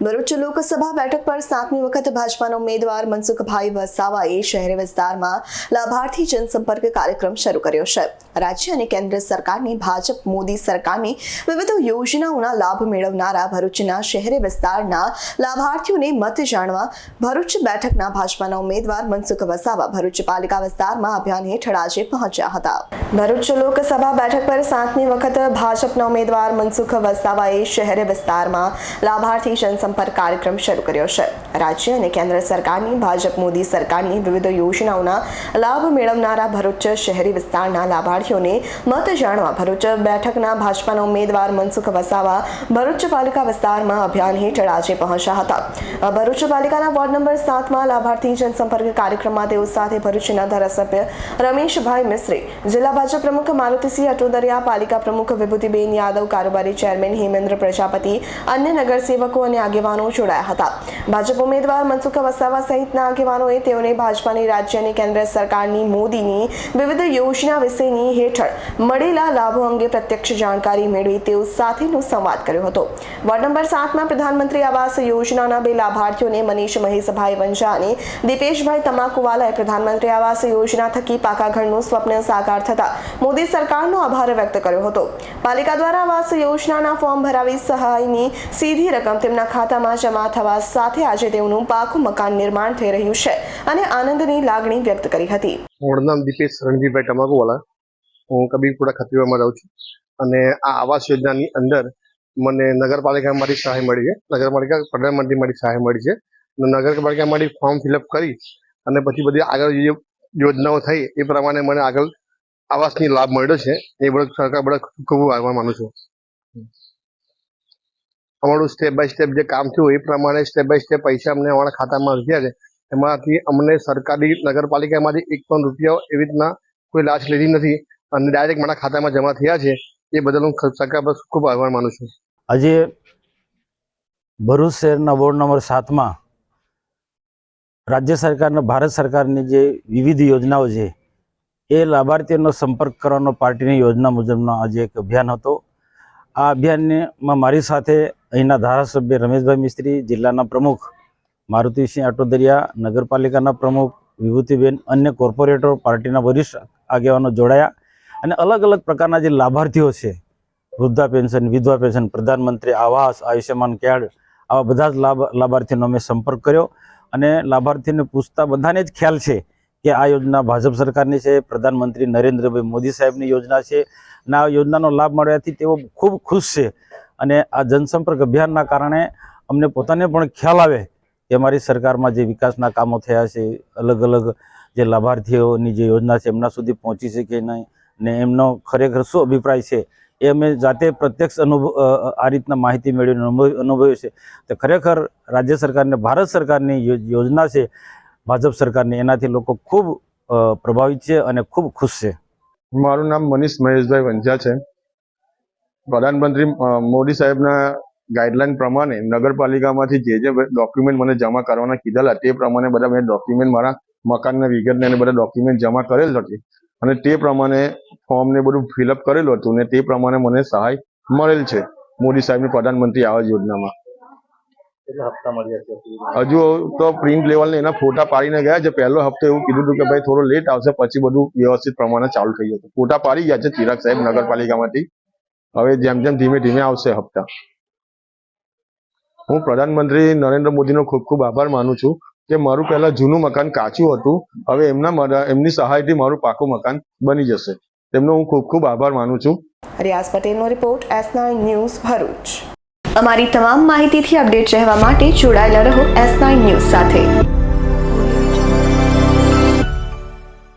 ભરૂચ લોકસભા બેઠક પર સાતમી વખત ભાજપાના ઉમેદવાર મનસુખભાઈ વસાવાએ શહેરી વિસ્તારમાં લાભાર્થી જનસંપર્ક કાર્યક્રમ શરૂ કર્યો છે. રાજ્ય અને કેન્દ્ર સરકારની ભાજપ, મોદી સરકારની વિવિધ યોજનાઓના લાભ મેળવનારા ભરૂચના શહેરી વિસ્તારના લાભાર્થીઓને મત જાણવા ભરૂચ બેઠકના ભાજપાના ઉમેદવાર મનસુખ વસાવા ભરૂચ પાલિકા વિસ્તારમાં અભિયાન હેઠળ આજે પહોંચ્યા હતા. ભરૂચ લોકસભા બેઠક પર સાતમી વખત ભાજપના ઉમેદવાર મનસુખ વસાવાએ શહેરી વિસ્તારમાં લાભાર્થી જનસંપર્ક કાર્યક્રમ શરૂ કર્યો છે. રાજ્ય અને કેન્દ્ર સરકારની, ભાજપ, મોદી સરકારની વિવિધ યોજનાઓના લાભ મેળવનારા ભરૂચ શહેરી વિસ્તારના લાભાર્થીઓને મત જાણવા ભરૂચ બેઠકના ભાજપાના ઉમેદવાર મનસુખ વસાવા ભરૂચ પાલિકા વિસ્તારમાં અભિયાન હેઠળ આજે પહોંચ્યા હતા. ભરૂચ પાલિકાના વોર્ડ નંબર સાતમાં લાભાર્થી જનસંપર્ક કાર્યક્રમમાં તેઓ સાથે ભરૂચના ધારાસભ્ય રમેશભાઈ મિશ્રી, જિલ્લા ભાજપ પ્રમુખ મારુતિસિંહ અટોદરિયા, પાલિકા પ્રમુખ વિભૂતિબેન યાદવ, કારોબારી ચેરમેન હેમેન્દ્ર પ્રજાપતિ, અન્ય નગરસેવકો અને આગેવાનો જોડાયા હતા. ભાજપ ઉમેદવાર મનસુખ વસાવા સહિતના આગેવાનોએ તેઓને ભાજપાની રાજ્ય અને કેન્દ્ર સરકારની મોદીની વિવિધ યોજના વિશેની હેઠળ મળેલા લાભો અંગે પ્રત્યક્ષ જાણકારી મેળવી તેઓ સાથેનો સંવાદ કર્યો હતો. વોર્ડ નંબર સાતમાં પ્રધાનમંત્રી આવાસ યોજનાના બે લાભાર્થીઓને મનીષ મહેશભાઈ વંજા અને દીપેશભાઈ તમાકુવાલાએ પ્રધાનમંત્રી આવાસ યોજના થકી પાકા ઘરનું સ્વપ્ન સાકાર થતા મોદી સરકારનો આભાર વ્યક્ત કર્યો હતો. પાલિકા દ્વારા આવાસ યોજનાના ફોર્મ ભરાવી સહાયની સીધી રકમ તેમના ખાતામાં જમા થવા સાથે આજે તેઓનું પાકું મકાન નિર્માણ થઈ રહ્યું છે અને આનંદની લાગણી વ્યક્ત કરી હતી. મારું નામ દીપેશ રણજીભાઈ ટમાકુવાલા હું કબીરપુરા ખત્રીવામાં રહું છું અને આ આવાસ યોજનાની અંદર મને નગરપાલિકામાંથી સહાય મળી છે. નગરપાલિકા પ્રધાનમંત્રીમાંથી સહાય મળી છે. નગરપાલિકા મારી ફોર્મ ફિલઅપ કરી અને પછી બધી આગળ જે યોજનાઓ થઈ એ પ્રમાણે મને આગળ આવાસની લાભ મળ્યો છે. એ બધું સરકાર બધા ખૂબ આભાર માનું છું. અમારું સ્ટેપ બાય સ્ટેપ જે કામ થયું એ પ્રમાણે સ્ટેપ બાય સ્ટેપ પૈસા અમને અમારા ખાતામાં રૂપિયા છે. એમાંથી અમને સરકારી નગરપાલિકામાંથી એક પણ રૂપિયા એવી રીતના કોઈ લાશ લીધી નથી અને ડાયરેક્ટ મારા ખાતામાં જમા થયા છે. એ બદલ હું સરકાર પર ખૂબ આભાર માનું છું. આજે ભરૂચ શહેરના વોર્ડ નંબર સાતમાં રાજ્ય સરકારના ભારત સરકારની જે વિવિધ યોજનાઓ છે, એ લાભાર્થીઓનો સંપર્ક કરવાનો પાર્ટીની યોજના મુજબનો આજે એક અભિયાન હતો. આ અભિયાનમાં મારી સાથે અહીંના ધારાસભ્ય રમેશભાઈ મિસ્ત્રી, જિલ્લાના પ્રમુખ મારુતિસિંહ આટોદરિયા, નગરપાલિકાના પ્રમુખ વિભૂતિબેન, અન્ય કોર્પોરેટરો, પાર્ટીના વરિષ્ઠ આગેવાનો જોડાયા અને અલગ અલગ પ્રકારના જે લાભાર્થીઓ છે, વૃદ્ધા પેન્શન, વિધવા પેન્શન, પ્રધાનમંત્રી આવાસ, આયુષ્યમાન કાર્ડ, આવા બધા જ લાભ, લાભાર્થીનો અમે સંપર્ક કર્યો અને લાભાર્થીને પૂછતા બધાને જ ખ્યાલ છે કે આ યોજના ભાજપ સરકારની છે, પ્રધાનમંત્રી નરેન્દ્રભાઈ મોદી સાહેબની યોજના છે અને આ યોજનાનો લાભ મળવાથી તેઓ ખૂબ ખુશ છે. અને આ જનસંપર્ક અભિયાનના કારણે અમને પોતાને પણ ખ્યાલ આવે કે અમારી સરકારમાં જે વિકાસના કામો થયા છે, અલગ અલગ જે લાભાર્થીઓની જે યોજના છે, એમના સુધી પહોંચી છે કે નહીં ને એમનો ખરેખર શું અભિપ્રાય છે, એ અમે જાતે પ્રત્યક્ષ અનુભવ આ રીતના માહિતી મેળવીને અનુભવ, અનુભવ્યું છે. તો ખરેખર રાજ્ય સરકારને, ભારત સરકારની યોજના છે, ભાજપ સરકારની, એનાથી લોકો ખૂબ પ્રભાવિત છે અને ખૂબ ખુશ છે. મારું નામ મનીષ મહેશભાઈ વંજા છે પ્રધાનમંત્રી મોદી સાહેબના ગાઈડલાઈન પ્રમાણે નગરપાલિકામાંથી જે જે ડોક્યુમેન્ટ મને જમા કરવાના કીધેલા તે પ્રમાણે બધા મેં ડોક્યુમેન્ટ મારા મકાનના વિગતને અને બધા ડોક્યુમેન્ટ જમા કરેલ હતી અને તે પ્રમાણે ફોર્મ ને બધું ફિલઅપ કરેલું હતું ને તે પ્રમાણે મને સહાય મળેલ છે મોદી સાહેબની પ્રધાનમંત્રી આવાસ યોજનામાં. હજુ તો પ્રિન્ટ લેવલને એના ફોટા પાડીને ગયા છે. પહેલો હપ્તો એવું કીધું હતું કે ભાઈ થોડો લેટ આવશે પછી બધું વ્યવસ્થિત પ્રમાણે ચાલુ થઈ જશે. ફોટા પાડી ગયા છે ચિરાગ સાહેબ નગરપાલિકામાંથી. હવે જેમ જેમ ધીમે ધીમે આવશે હપ્તા. હું પ્રધાનમંત્રી નરેન્દ્ર મોદીનો ખૂબ ખૂબ આભાર માનું છું કે મારું પહેલા જૂનું મકાન કાચું હતું, હવે એમના એમની સહાયથી મારું પાકું મકાન બની જશે. તેમનો હું ખૂબ ખૂબ આભાર માનું છું. રિયાઝ પટેલનો રિપોર્ટ, એસ ન્યૂઝ ભરૂચ. અમારી તમામ માહિતીથી અપડેટ રહેવા માટે જોડાયેલા રહો એસ ન્યૂઝ સાથે.